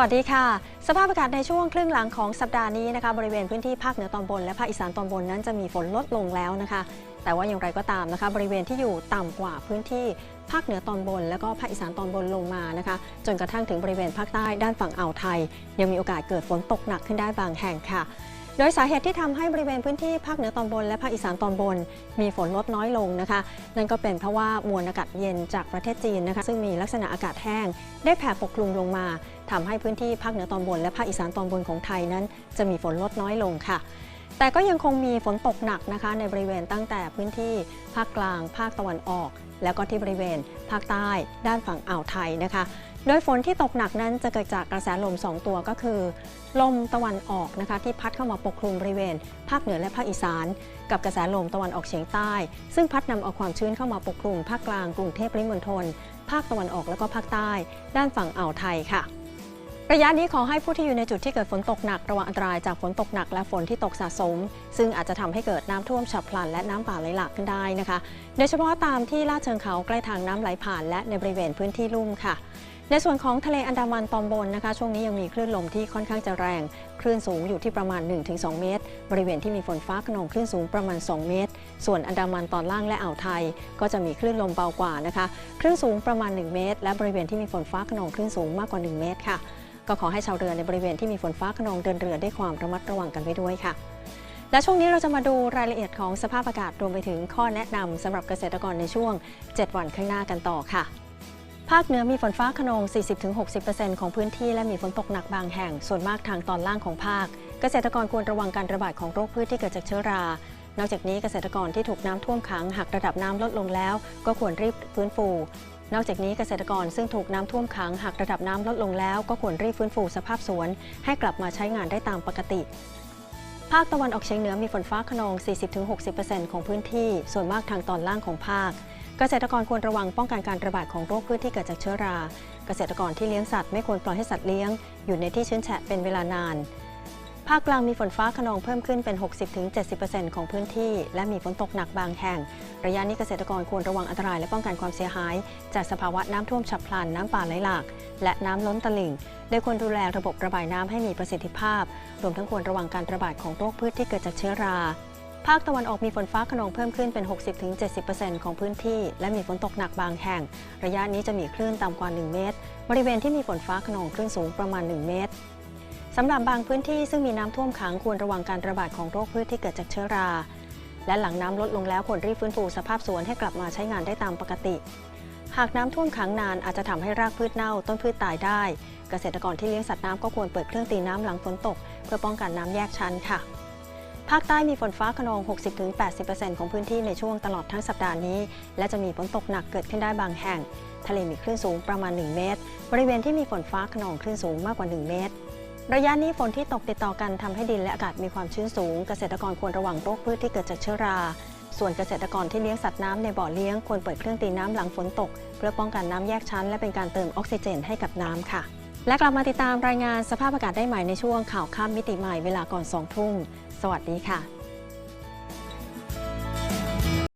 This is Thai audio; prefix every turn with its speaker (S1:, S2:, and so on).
S1: วัสดีค่ะ สภาพอากาศในช่วงครึ่งหลังของสัปดาห์นี้นะคะบริเวณพื้นที่ภาคเหนือตอนบนและภาคอีสานตอนบนนั้นจะมีฝนลดลงแล้วนะคะ แต่ว่าอย่างไรก็ตามนะคะ บริเวณที่อยู่ต่ำกว่าพื้นที่ภาคเหนือตอนบน และก็ภาคอีสานตอนบนลงมานะคะ จนกระทั่งถึงบริเวณภาคใต้ด้านฝั่งอ่าวไทย ยังมีโอกาสเกิดฝนตกหนักขึ้นได้บางแห่งค่ะ โดยสาเหตุที่ทำให้บริเวณพื้นที่ภาคเหนือตอนบนและภาคอีสานตอนบน มีฝนลดน้อยลงนะคะ นั่นก็เป็นเพราะว่ามวลอากาศเย็นจากประเทศจีนนะคะซึ่งมีลักษณะอากาศแห้ง ได้แผ่ปกคลุมลงมาทำให้พื้นที่ภาคเหนือตอนบน และภาคอีสานตอนบนของไทยนั้น จะมีฝนลดน้อยลงค่ะแต่ก็ยังคงมีฝนตกหนักนะคะ ในบริเวณตั้งแต่พื้นที่ภาคกลาง ภาคตะวันออก แล้วก็ที่บริเวณภาคใต้ ด้านฝั่งอ่าวไทยนะคะ โดยฝนที่ตกหนักนั้นจะเกิดจากกระแสลม 2 ตัวก็คือ ลมตะวันออกนะคะที่พัดเข้ามาปกคลุมบริเวณ ภาคเหนือและภาคอีสาน กับกระแสลมตะวันออกเฉียงใต้ ซึ่งพัดนำเอาความชื้นเข้ามาปกคลุมภาคกลางกรุงเทพปริมณฑลภาคตะวันออกและก็ภาคใต้ ด้านฝั่งอ่าวไทยค่ะระยะนี้ขอให้ผู้ที่อยู่ในจุดที่เกิดฝนตกหนักระวังอันตรายจากฝนตกหนักและฝนที่ตกสะสม ซึ่งอาจจะทำให้เกิดน้ำท่วมฉับพลันและน้ำป่าไหลหลากขึ้นได้นะคะ โดยเฉพาะตามที่ลาดเชิงเขาใกล้ทางน้ำไหลผ่านและในบริเวณพื้นที่ลุ่มค่ะ ในส่วนของทะเลอันดามันตอนบนนะคะ ช่วงนี้ยังมีคลื่นลมที่ค่อนข้างจะแรง คลื่นสูงอยู่ที่ประมาณ 1-2 เมตร บริเวณที่มีฝนฟ้าขนองคลื่นสูงประมาณ 2 เมตร ส่วนอันดามันตอนล่างและอ่าวไทย ก็จะมีคลื่นลมเบากว่านะคะคลื่นสูงประมาณ 1 เมตร และบริเวณที่มีฝนฟ้าขนองคลื่นสูงมากกว่า 1 เมตรค่ะ ก็ขอให้ชาวเรือในบริเวณที่มีฝนฟ้าขนองเดินเรือด้วยความระมัดระวังกันไว้ด้วยค่ะและช่วงนี้เราจะมาดูรายละเอียดของสภาพอากาศรวมไปถึงข้อแนะนำสำหรับเกษตรกรในช่วง 7 วันข้างหน้ากันต่อค่ะ ภาคเหนือมีฝนฟ้าขนอง 40-60%ของพื้นที่และมีฝนตกหนักบางแห่ง ส่วนมากทางตอนล่างของภาค เกษตรกรควรระวังการระบาดของโรคพืชที่เกิดจากเชื้อรา นอกจากนี้เกษตรกรที่ถูกน้ำท่วมขังหากระดับน้ำลดลงแล้ว ก็ควรรีบฟื้นฟู นอกจากนี้เกษตรกรซึ่งถูกน้ำท่วมขังหากระดับน้ำลดลงแล้ว ก็ควรรีบฟื้นฟูสภาพสวน ให้กลับมาใช้งานได้ตามปกติภาคตะวันออกเฉียงเหนือมีฝนฟ้าขนอง 40-60%ของพื้นที่ ส่วนมากทางตอนล่างของภาค เกษตรกรควรระวังป้องกันการระบาดของโรคพืชที่เกิดจากเชื้อรา เกษตรกรที่เลี้ยงสัตว์ไม่ควรปล่อยให้สัตว์เลี้ยง อยู่ในที่ชื้นแฉะเป็นเวลานาน ภาคกลางมีฝนฟ้าขนองเพิ่มขึ้นเป็น 60-70%ของพื้นที่ และมีฝนตกหนักบางแห่ง ระยะนี้เกษตรกรควรระวังอันตรายและป้องกันความเสียหาย จากสภาวะน้ำท่วมฉับพลัน น้ำป่าไหลหลาก และน้ำล้นตลิ่ง โดยควรดูแลระบบระบายน้ำให้มีประสิทธิภาพ รวมทั้งควรระวังการระบาดของโรคพืชที่เกิดจากเชื้อรา ภาคตะวันออกมีฝนฟ้าขนองเพิ่มขึ้นเป็น 60-70%ของพื้นที่ และมีฝนตกหนักบางแห่ง ระยะนี้จะมีคลื่นต่ำกว่า 1 เมตร บริเวณที่มีฝนฟ้าขนองคลื่นสูงประมาณ 1 เมตรสำหรับบางพื้นที่ซึ่งมีน้ำท่วมขังควรระวังการระบาดของโรคพืชที่เกิดจากเชื้อรา และหลังน้ำลดลงแล้วควรรีบฟื้นฟูสภาพสวนให้กลับมาใช้งานได้ตามปกติ หากน้ำท่วมขังนานอาจจะทำให้รากพืชเน่าต้นพืชตายได้ เกษตรกรที่เลี้ยงสัตว์น้ำก็ควรเปิดเครื่องตีน้ำหลังฝนตก เพื่อป้องกันน้ำแยกชั้นค่ะ ภาคใต้มีฝนฟ้าขนอง 60-80%ของพื้นที่ในช่วงตลอดทั้งสัปดาห์นี้ และจะมีฝนตกหนักเกิดขึ้นได้บางแห่ง ทะเลมีคลื่นสูงประมาณ 1 เมตร บริเวณที่มีฝนฟ้าขนองคลื่นสูงมากกว่า 1 เมตร ระยะนี้ฝนที่ตกติดต่อกันทำให้ดินและอากาศมีความชื้นสูง เกษตรกรควรระวังโรคพืชที่เกิดจากเชื้อรา ส่วนเกษตรกรที่เลี้ยงสัตว์น้ำในบ่อเลี้ยงควรเปิดเครื่องตีน้ำหลังฝนตก เพื่อป้องกันน้ำแยกชั้น และเป็นการเติมออกซิเจนให้กับน้ำค่ะ และกลับมาติดตามรายงานสภาพอากาศได้ใหม่ในช่วงข่าวค่ำมิติใหม่เวลาก่อน2ทุ่ม สวัสดีค่ะ